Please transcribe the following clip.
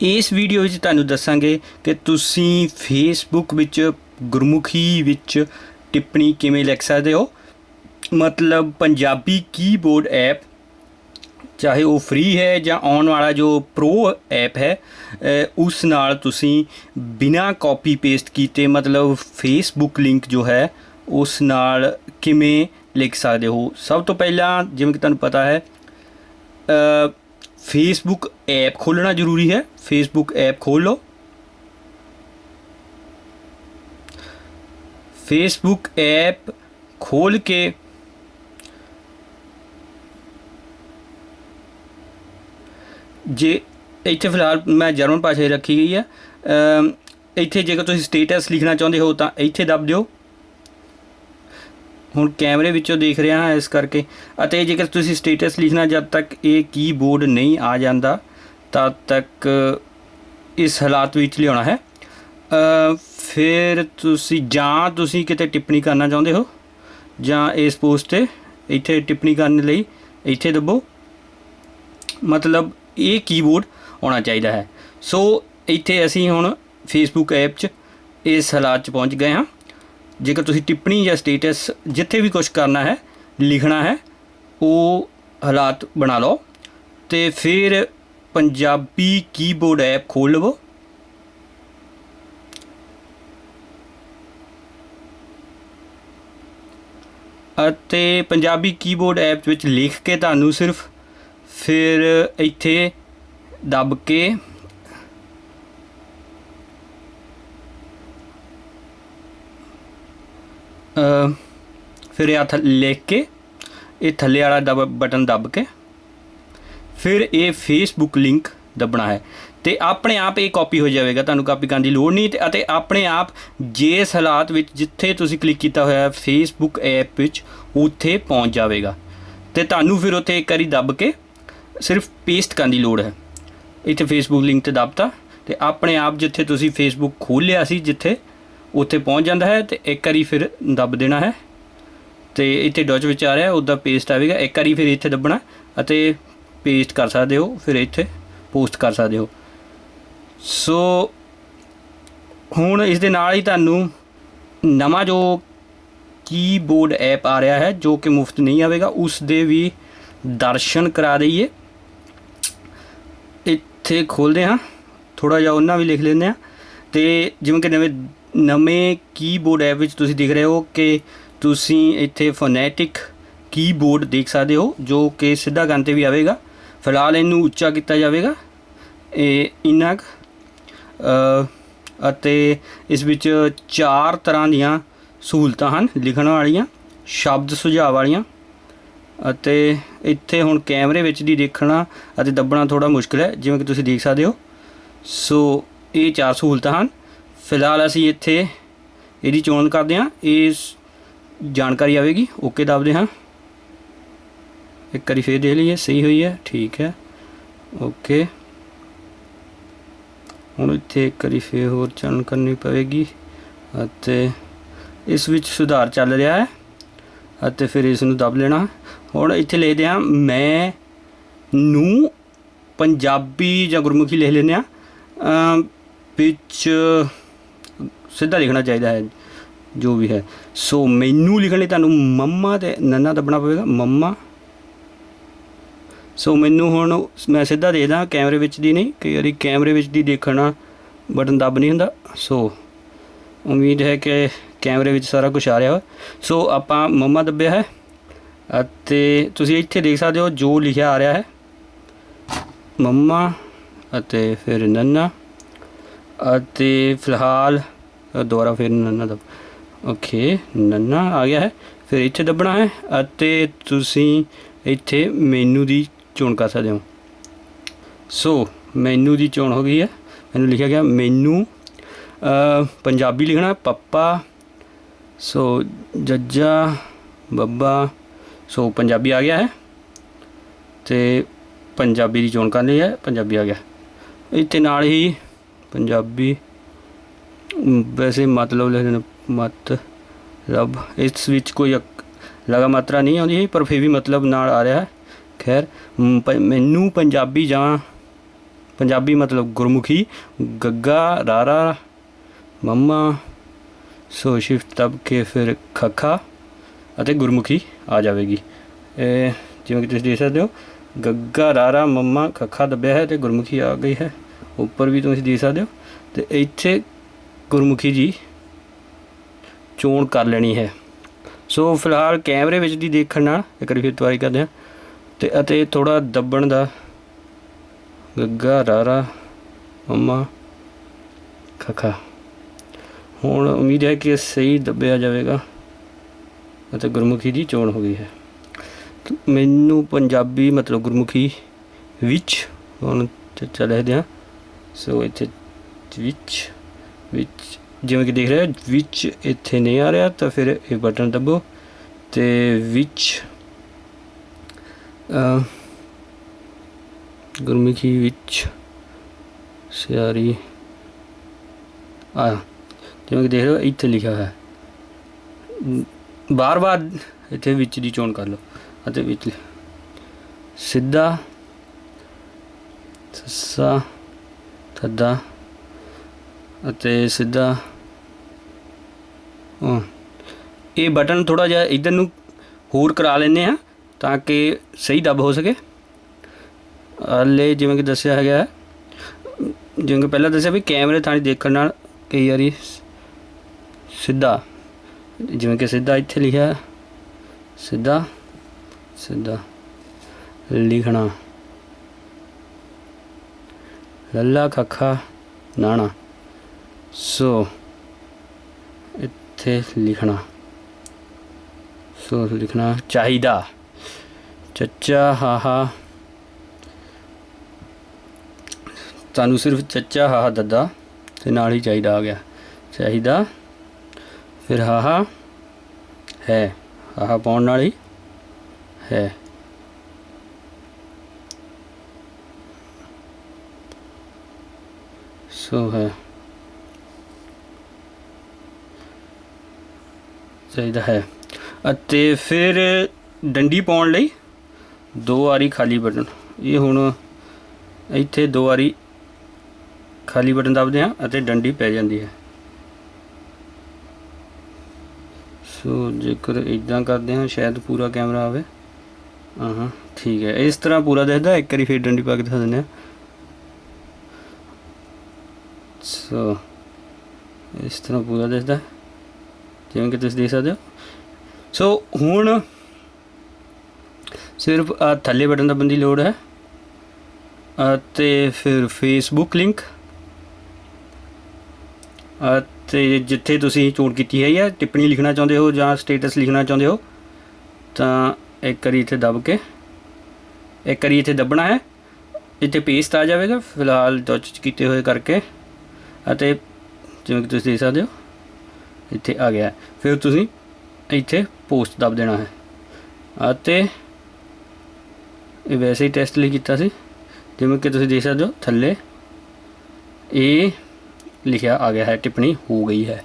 ਇਸ ਵੀਡੀਓ ਵਿੱਚ ਤੁਹਾਨੂੰ ਦੱਸਾਂਗੇ ਕਿ ਤੁਸੀਂ ਫੇਸਬੁੱਕ ਵਿੱਚ ਗੁਰਮੁਖੀ ਵਿੱਚ ਟਿੱਪਣੀ ਕਿਵੇਂ ਲਿਖ ਸਕਦੇ ਹੋ। ਮਤਲਬ ਪੰਜਾਬੀ ਕੀਬੋਰਡ ਐਪ ਚਾਹੇ ਉਹ ਫ੍ਰੀ ਹੈ ਜਾਂ ਆਉਣ ਵਾਲਾ ਜੋ ਪ੍ਰੋ ਐਪ ਹੈ ਉਸ ਨਾਲ ਤੁਸੀਂ ਬਿਨਾ ਕਾਪੀ ਪੇਸਟ ਕੀਤੇ ਮਤਲਬ ਫੇਸਬੁੱਕ ਲਿੰਕ ਜੋ ਹੈ, ਉਸ ਨਾਲ ਕਿਵੇਂ ਲਿਖ ਸਕਦੇ ਹੋ। ਸਭ ਤੋਂ ਪਹਿਲਾਂ ਜਿਵੇਂ ਕਿ ਤੁਹਾਨੂੰ ਪਤਾ ਹੈ ਅ, ਫੇਸਬੁੱਕ ਐਪ ਖੋਲਣਾ ਜ਼ਰੂਰੀ ਹੈ ਫੇਸਬੁੱਕ ਐਪ ਖੋਲ ਲਓ ਫੇਸਬੁੱਕ ਐਪ ਖੋਲ ਕੇ ਜੇ ਇੱਥੇ ਫਿਲਹਾਲ ਮੈਂ ਜਰਮਨ ਭਾਸ਼ਾ ਹੀ ਰੱਖੀ ਗਈ ਹੈ ਅਮ ਇੱਥੇ ਜੇਕਰ ਤੁਸੀਂ ਸਟੇਟਸ ਲਿਖਣਾ ਚਾਹੁੰਦੇ ਹੋ ਤਾਂ ਇੱਥੇ ਦੱਬ ਦਿਓ ਹੁਣ ਕੈਮਰੇ ਵਿੱਚੋਂ ਦੇਖ ਰਿਹਾ ਹਾਂ ਇਸ ਕਰਕੇ। ਅਤੇ ਜੇਕਰ ਤੁਸੀਂ ਸਟੇਟਸ ਲਿਖਣਾ ਜਦ ਤੱਕ ਇਹ ਕੀਬੋਰਡ ਨਹੀਂ ਆ ਜਾਂਦਾ, ਤਦ ਤੱਕ ਇਸ ਹਾਲਾਤ ਵਿੱਚ ਲਿਆਉਣਾ ਹੈ। ਫਿਰ ਤੁਸੀਂ ਜਾਂ ਤੁਸੀਂ ਕਿਤੇ ਟਿੱਪਣੀ ਕਰਨਾ ਚਾਹੁੰਦੇ ਹੋ, ਜਾਂ ਇਸ ਪੋਸਟ ਤੇ ਇੱਥੇ ਟਿੱਪਣੀ ਕਰਨ ਲਈ ਇੱਥੇ ਦਬੋ। ਮਤਲਬ ਇਹ ਕੀਬੋਰਡ ਆਉਣਾ ਚਾਹੀਦਾ ਹੈ। ਸੋ ਇੱਥੇ ਅਸੀਂ ਹੁਣ ਫੇਸਬੁੱਕ ਐਪ 'ਚ ਇਸ ਹਾਲਾਤ 'ਚ ਪਹੁੰਚ ਗਏ ਹਾਂ। ਜੇਕਰ ਤੁਸੀਂ ਟਿੱਪਣੀ ਜਾਂ ਸਟੇਟਸ ਜਿੱਥੇ ਵੀ ਕੁਝ ਕਰਨਾ ਹੈ, ਲਿਖਣਾ ਹੈ, ਉਹ ਹਾਲਾਤ ਬਣਾ ਲਓ ਤੇ ਫਿਰ ਪੰਜਾਬੀ ਕੀਬੋਰਡ ਐਪ ਖੋਲ ਲਵੋ। ਅਤੇ ਪੰਜਾਬੀ ਕੀਬੋਰਡ ਐਪ ਵਿੱਚ ਲਿਖ ਕੇ ਤੁਹਾਨੂੰ ਸਿਰਫ ਫਿਰ ਇੱਥੇ ਦੱਬ ਕੇ ਫਿਰ ਇਹ ਥ ਲਿਖ ਕੇ, ਇਹ ਥੱਲੇ ਵਾਲਾ ਦਬ, ਬਟਨ ਦੱਬ ਕੇ, ਫਿਰ ਇਹ ਫੇਸਬੁੱਕ ਲਿੰਕ ਦੱਬਣਾ ਹੈ। ਤੇ ਆਪਣੇ ਆਪ ਇਹ ਕਾਪੀ ਹੋ ਜਾਵੇਗਾ, ਤੁਹਾਨੂੰ ਕਾਪੀ ਕਰਨ ਦੀ ਲੋੜ ਨਹੀਂ ਤੇ, ਅਤੇ ਆਪਣੇ ਆਪ ਜਿਸ ਹਾਲਾਤ ਵਿੱਚ ਜਿੱਥੇ ਤੁਸੀਂ ਕਲਿੱਕ ਕੀਤਾ ਹੋਇਆ ਹੈ ਫੇਸਬੁੱਕ ਐਪ ਵਿੱਚ, ਉੱਥੇ ਪਹੁੰਚ ਜਾਵੇਗਾ। ਤੇ ਤੁਹਾਨੂੰ ਫਿਰ ਉੱਥੇ ਇੱਕ ਵਾਰੀ ਦੱਬ ਕੇ ਸਿਰਫ ਪੇਸਟ ਕਰਨ ਦੀ ਲੋੜ ਹੈ। ਇੱਥੇ ਫੇਸਬੁੱਕ ਲਿੰਕ ਤੇ ਦੱਬਤਾ, ਤੇ ਆਪਣੇ ਆਪ ਜਿੱਥੇ ਤੁਸੀਂ ਫੇਸਬੁੱਕ ਖੋਲ੍ਹਿਆ ਸੀ, ਜਿੱਥੇ ਉੱਥੇ ਪਹੁੰਚ ਜਾਂਦਾ ਹੈ ਤੇ ਇੱਕ ਵਾਰੀ ਫਿਰ ਦੱਬ ਦੇਣਾ ਹੈ। ਤੇ ਇੱਥੇ ਡੋਚ ਵਿੱਚ ਆ ਰਿਹਾ, ਉਹਦਾ ਪੇਸਟ ਆਵੇਗਾ ਇੱਕ ਵਾਰੀ ਫਿਰ ਇੱਥੇ ਦੱਬਣਾ ਅਤੇ ਪੇਸਟ ਕਰ ਸਕਦੇ ਹੋ, ਫਿਰ ਇੱਥੇ ਪੋਸਟ ਕਰ ਸਕਦੇ ਹੋ। ਸੋ ਹੁਣ ਇਸ ਦੇ ਨਾਲ ਹੀ ਤੁਹਾਨੂੰ ਨਵਾਂ ਜੋ ਕੀਬੋਰਡ ਐਪ ਆ ਰਿਹਾ ਹੈ, ਜੋ ਕਿ ਮੁਫਤ ਨਹੀਂ ਆਵੇਗਾ, ਉਸ ਦੇ ਵੀ ਦਰਸ਼ਨ ਕਰਾ ਦਈਏ। ਇੱਥੇ ਖੋਲਦੇ ਹਾਂ। ਥੋੜਾ ਜਿਹਾ ਉਹਨਾਂ ਵੀ ਲਿਖ ਲੈਂਦੇ ਹਾਂ। ਤੇ ਜਿਵੇਂ ਕਿ ਨਵੇਂ ਨਵੇਂ ਕੀਬੋਰਡ ਐਪ ਵਿੱਚ ਤੁਸੀਂ ਦੇਖ ਰਹੇ ਹੋ ਕਿ ਤੁਸੀਂ ਇੱਥੇ ਫੋਨੈਟਿਕ ਕੀਬੋਰਡ ਦੇਖ ਸਕਦੇ ਹੋ ਜੋ ਕਿ ਸਿੱਧਾ ਗਨ ਤੇ ਵੀ ਆਵੇਗਾ। ਫਿਲਹਾਲ ਇਹਨੂੰ ਉੱਚਾ ਕੀਤਾ ਜਾਵੇਗਾ। ਇਹ ਇੰਨਾ ਕੁ, ਅਤੇ ਇਸ ਵਿੱਚ ਚਾਰ ਤਰ੍ਹਾਂ ਦੀਆਂ ਸਹੂਲਤਾਂ ਹਨ ਲਿਖਣ ਵਾਲੀਆਂ ਸ਼ਬਦ ਸੁਝਾਅ ਵਾਲੀਆਂ ਅਤੇ ਇੱਥੇ ਹੁਣ ਕੈਮਰੇ ਵਿੱਚ ਦੀ ਦੇਖਣਾ ਅਤੇ ਦੱਬਣਾ ਥੋੜਾ ਮੁਸ਼ਕਲ ਹੈ ਜਿਵੇਂ ਕਿ ਤੁਸੀਂ ਦੇਖ ਸਕਦੇ ਹੋ। ਸੋ ਇਹ ਚਾਰ ਸਹੂਲਤਾਂ ਹਨ। ਫਿਲਹਾਲ ਅਸੀਂ ਇੱਥੇ ਇਹਦੀ ਚੋਣ ਕਰਦੇ ਹਾਂ। ਇਸ ਜਾਣਕਾਰੀ ਆਵੇਗੀ। ਓਕੇ ਦੱਬਦੇ ਹਾਂ। ਇੱਕ ਵਾਰੀ ਫੇਰ ਦੇਖ ਲਈਏ। ਸਹੀ ਹੋਈ ਹੈ। ਠੀਕ ਹੈ। ਓਕੇ। ਹੁਣ ਇੱਥੇ ਇੱਕ ਵਾਰੀ ਫੇਰ ਹੋਰ ਚੋਣ ਕਰਨੀ ਪਵੇਗੀ ਅਤੇ ਇਸ ਵਿੱਚ ਸੁਧਾਰ ਚੱਲ ਰਿਹਾ ਹੈ ਅਤੇ ਫਿਰ ਇਸ ਨੂੰ ਦਬ ਲੈਣਾ। ਹੁਣ ਇੱਥੇ ਲਿਖਦੇ ਹਾਂ, ਮੈਂ ਨੂੰ ਪੰਜਾਬੀ ਜਾਂ ਗੁਰਮੁਖੀ ਲਿਖ ਲੈਂਦੇ ਹਾਂ। ਵਿੱਚ ਸਿੱਧਾ ਲਿਖਣਾ ਚਾਹੀਦਾ ਹੈ, ਜੋ ਵੀ ਹੈ। ਸੋ ਮੈਨੂੰ ਲਿਖਣ ਲਈ ਤੁਹਾਨੂੰ ਮੰਮਾ ਤੇ ਨੰਨਾ ਦੱਬਣਾ ਪਵੇਗਾ, ਮੰਮਾ। ਸੋ ਮੈਨੂੰ ਹੁਣ ਮੈਂ ਸਿੱਧਾ ਦੇਖਦਾ ਕੈਮਰੇ ਵਿੱਚ ਦੀ ਨਹੀਂ, ਕਈ ਵਾਰੀ ਕੈਮਰੇ ਵਿੱਚ ਦੀ ਦੇਖਣਾ ਬਟਨ ਦੱਬ ਨਹੀਂ ਹੁੰਦਾ। ਸੋ ਉਮੀਦ ਹੈ ਕਿ ਕੈਮਰੇ ਵਿੱਚ ਸਾਰਾ ਕੁਝ ਆ ਰਿਹਾ ਹੋ ਸੋ ਆਪਾਂ ਮੰਮਾ ਦੱਬਿਆ ਹੈ, ਅਤੇ ਤੁਸੀਂ ਇੱਥੇ ਦੇਖ ਸਕਦੇ ਹੋ ਜੋ ਲਿਖਿਆ ਆ ਰਿਹਾ ਹੈ। ਮੰਮਾ ਅਤੇ ਫਿਰ ਨੰਨਾ ਅਤੇ ਫਿਲਹਾਲ ਦੁਬਾਰਾ ਫਿਰ ਨੰਨਾ ਦਬ। ਓਕੇ, ਨੰਨਾ ਆ ਗਿਆ ਹੈ। ਫਿਰ ਇੱਥੇ ਦੱਬਣਾ ਹੈ ਅਤੇ ਤੁਸੀਂ ਇੱਥੇ ਮੈਨੂ ਦੀ ਚੋਣ ਕਰ ਸਕਦੇ ਹੋ। ਸੋ, ਮੈਨੂ ਦੀ ਚੋਣ ਹੋ ਗਈ ਹੈ। ਮੈਨੂੰ ਲਿਖਿਆ ਗਿਆ, ਮੈਨੂ ਪੰਜਾਬੀ ਲਿਖਣਾ ਪੱਪਾ। ਸੋ, ਜੱਜਾ, ਬੱਬਾ। ਸੋ, ਪੰਜਾਬੀ ਆ ਗਿਆ ਹੈ। ਤੇ ਪੰਜਾਬੀ ਦੀ ਚੋਣ ਕਰ ਲਈ ਹੈ, ਪੰਜਾਬੀ ਆ ਗਿਆ। ਇੱਥੇ ਨਾਲ ਹੀ ਪੰਜਾਬੀ ਵੈਸੇ ਮਤਲਬ ਲਿਖ ਦੇਣਾ ਮਤ ਰੱਬ ਇਸ ਵਿੱਚ ਕੋਈ ਅਕ- ਲਗਾ ਮਾਤਰਾ ਨਹੀਂ ਆਉਂਦੀ ਹੈ ਪਰ ਫਿਰ ਵੀ ਮਤਲਬ ਨਾਲ ਆ ਰਿਹਾ। ਹੈ ਖੈਰ ਮ, ਮੈਨੂੰ ਪੰਜਾਬੀ ਜਾਂ ਪੰਜਾਬੀ ਮਤਲਬ ਗੁਰਮੁਖੀ ਗੱਗਾ ਰਾਰਾ ਮੰਮਾ ਸੋ ਸ਼ਿਫਟ ਦਬ ਕੇ ਫਿਰ ਖੱਖਾ ਅਤੇ ਗੁਰਮੁਖੀ ਆ ਜਾਵੇਗੀ। ਇਹ ਜਿਵੇਂ ਕਿ ਤੁਸੀਂ ਦੇਖ ਸਕਦੇ ਹੋ ਗੱਗਾ ਰਾਰਾ ਮੰਮਾ ਖੱਖਾ ਦੱਬਿਆ ਹੈ ਤੇ ਗੁਰਮੁਖੀ ਆ ਗਈ ਹੈ। ਉੱਪਰ ਵੀ ਤੁਸੀਂ ਦੇਖ ਸਕਦੇ ਹੋ। ਤੇ ਇੱਥੇ ਗੁਰਮੁਖੀ ਜੀ ਚੋਣ ਕਰ ਲੈਣੀ ਹੈ। ਸੋ ਫਿਲਹਾਲ ਕੈਮਰੇ ਵਿੱਚ ਦੀ ਦੇਖਣ ਨਾਲ ਇੱਕ ਵਾਰੀ ਫਿਰ ਟਰਾਈ ਕਰਦੇ ਹਾਂ। ਤੇ ਅਤੇ ਥੋੜਾ ਦੱਬਣ ਦਾ ਗੱਗਾ, ਰਾਰਾ, ਮੰਮਾ, ਖਖਾ। ਹੁਣ ਉਮੀਦ ਹੈ ਕਿ ਸਹੀ ਦੱਬਿਆ ਜਾਵੇਗਾ ਅਤੇ ਗੁਰਮੁਖੀ ਦੀ ਚੋਣ ਹੋ ਗਈ ਹੈ। ਮੈਨੂੰ ਪੰਜਾਬੀ ਮਤਲਬ ਗੁਰਮੁਖੀ ਵਿੱਚ ਹੁਣ ਚੱਲ ਰਹੇ ਸੋ ਇੱਥੇ ਵਿੱਚ ਵਿੱਚ, ਜਿਵੇਂ ਕਿ ਦੇਖ ਰਹੇ ਹੋ, ਵਿੱਚ ਇੱਥੇ ਨਹੀਂ ਆ ਰਿਹਾ, ਤਾਂ ਫਿਰ ਇਹ ਬਟਨ ਦਬੋ ਤੇ ਵਿੱਚ ਗੁਰਮੁਖੀ ਵਿੱਚ ਸਿਆਰੀ ਆ ਜਿਵੇਂ ਕਿ ਦੇਖ ਰਹੇ ਹੋ, ਇੱਥੇ ਲਿਖਿਆ ਹੈ। ਬਾਰ-ਬਾਰ ਇੱਥੇ ਵਿੱਚ ਦੀ ਚੋਣ ਕਰ ਲਓ ਅਤੇ ਵਿੱਚ ਸਿੱਧਾ, ਸੱਸਾ, ਥੱਦਾ ਅਤੇ ਸਿੱਧਾ, ਹਾਂ। ਇਹ ਬਟਨ ਥੋੜਾ ਜਿਹਾ ਇਧਰ ਨੂੰ ਹੋਰ ਕਰਾ ਲੈਂਦੇ ਆ ਤਾਂ ਕਿ ਸਹੀ ਦੱਬ ਹੋ ਸਕੇ। ਹਲੇ ਜਿਵੇਂ ਕਿ ਦੱਸਿਆ ਹੈਗਾ, ਜਿਵੇਂ ਕਿ ਪਹਿਲਾਂ ਦੱਸਿਆ ਵੀ ਕੈਮਰੇ ਥਾਣੀ ਦੇਖਣ ਨਾਲ ਕਈ ਵਾਰੀ ਸਿੱਧਾ, ਜਿਵੇਂ ਕਿ ਸਿੱਧਾ ਇੱਥੇ ਲਿਖਿਆ, ਸਿੱਧਾ ਸਿੱਧਾ ਲਿਖਣਾ। ਲੱਲਾ ਖੱਖਾ ਨਾਣਾ। ਸੋ, ਇੱਥੇ ਲਿਖਣਾ। ਸੋ, ਲਿਖਣਾ ਚਾਹੀਦਾ। ਚੱਚਾ ਹਾਹਾ ਤੁਹਾਨੂੰ ਸਿਰਫ ਚੱਚਾ ਹਾਹਾ ਦੱਦਾ ਤੇ ਨਾਲ ਹੀ ਚਾਹੀਦਾ ਆ ਗਿਆ। ਚਾਹੀਦਾ ਫਿਰ ਹਾਹਾ ਹੈ ਹਾਹਾ ਪਾਉਣ ਨਾਲ ਹੀ ਹੈ। ਸੋ ਹੈ। ਚਾਹੀਦਾ ਹੈ। ਅਤੇ ਫਿਰ ਡੰਡੀ ਪਾਉਣ ਲਈ ਦੋ ਵਾਰੀ ਖਾਲੀ ਬਟਨ। ਇਹ ਹੁਣ ਇੱਥੇ ਦੋ ਵਾਰੀ ਖਾਲੀ ਬਟਨ ਦਬਦੇ ਹਾਂ ਅਤੇ ਡੰਡੀ ਪੈ ਜਾਂਦੀ ਹੈ। ਸੋ ਜੇਕਰ ਇਦਾਂ ਕਰਦੇ ਹਾਂ, ਸ਼ਾਇਦ ਪੂਰਾ ਕੈਮਰਾ ਆਵੇ। ਹਾਂ ਹਾਂ ਠੀਕ ਹੈ। ਇਸ ਤਰ੍ਹਾਂ ਪੂਰਾ ਦਿਖਦਾ ਇੱਕ ਵਾਰੀ ਫਿਰ ਡੰਡੀ ਪਾ ਕੇ ਦਿਖਾ ਦਿੰਦੇ ਹਾਂ। ਸੋ ਇਸ ਤਰ੍ਹਾਂ ਪੂਰਾ ਦਿਖਦਾ ਜਿਵੇਂ ਕਿ ਤੁਸੀਂ ਦੇਖ ਸਕਦੇ ਹੋ। ਸੋ ਹੁਣ ਸਿਰਫ ਆ ਥੱਲੇ ਬਟਨ ਦਬਣ ਦੀ ਲੋੜ ਹੈ। ਅਤੇ ਫਿਰ ਫੇਸਬੁੱਕ ਲਿੰਕ ਅਤੇ ਜਿੱਥੇ ਤੁਸੀਂ ਚੋਣ ਕੀਤੀ ਹੈ ਜਾਂ ਟਿੱਪਣੀ ਲਿਖਣਾ ਚਾਹੁੰਦੇ ਹੋ ਜਾਂ ਸਟੇਟਸ ਲਿਖਣਾ ਚਾਹੁੰਦੇ ਹੋ, ਤਾਂ ਇੱਕ ਵਾਰੀ ਇੱਥੇ ਦਬ ਕੇ, ਇੱਕ ਵਾਰੀ ਇੱਥੇ ਦੱਬਣਾ ਹੈ। ਇੱਥੇ ਪੇਸਟ ਆ ਜਾਵੇਗਾ। ਫਿਲਹਾਲ ਟੱਚ ਕੀਤੇ ਹੋਏ ਕਰਕੇ ਅਤੇ ਜਿਵੇਂ ਕਿ ਤੁਸੀਂ ਦੇਖ ਸਕਦੇ ਹੋ ਇੱਥੇ ਆ ਗਿਆ ਫਿਰ ਤੁਸੀਂ ਇੱਥੇ ਪੋਸਟ ਦਬ ਦੇਣਾ ਹੈ। ਅਤੇ ਇਹ ਵੈਸੇ ਹੀ ਟੈਸਟ ਲਈ ਕੀਤਾ ਸੀ। ਜਿਵੇਂ ਕਿ ਤੁਸੀਂ ਦੇਖ ਸਕਦੇ ਹੋ, ਥੱਲੇ ਇਹ ਲਿਖਿਆ ਆ ਗਿਆ ਹੈ, ਟਿੱਪਣੀ ਹੋ ਗਈ ਹੈ।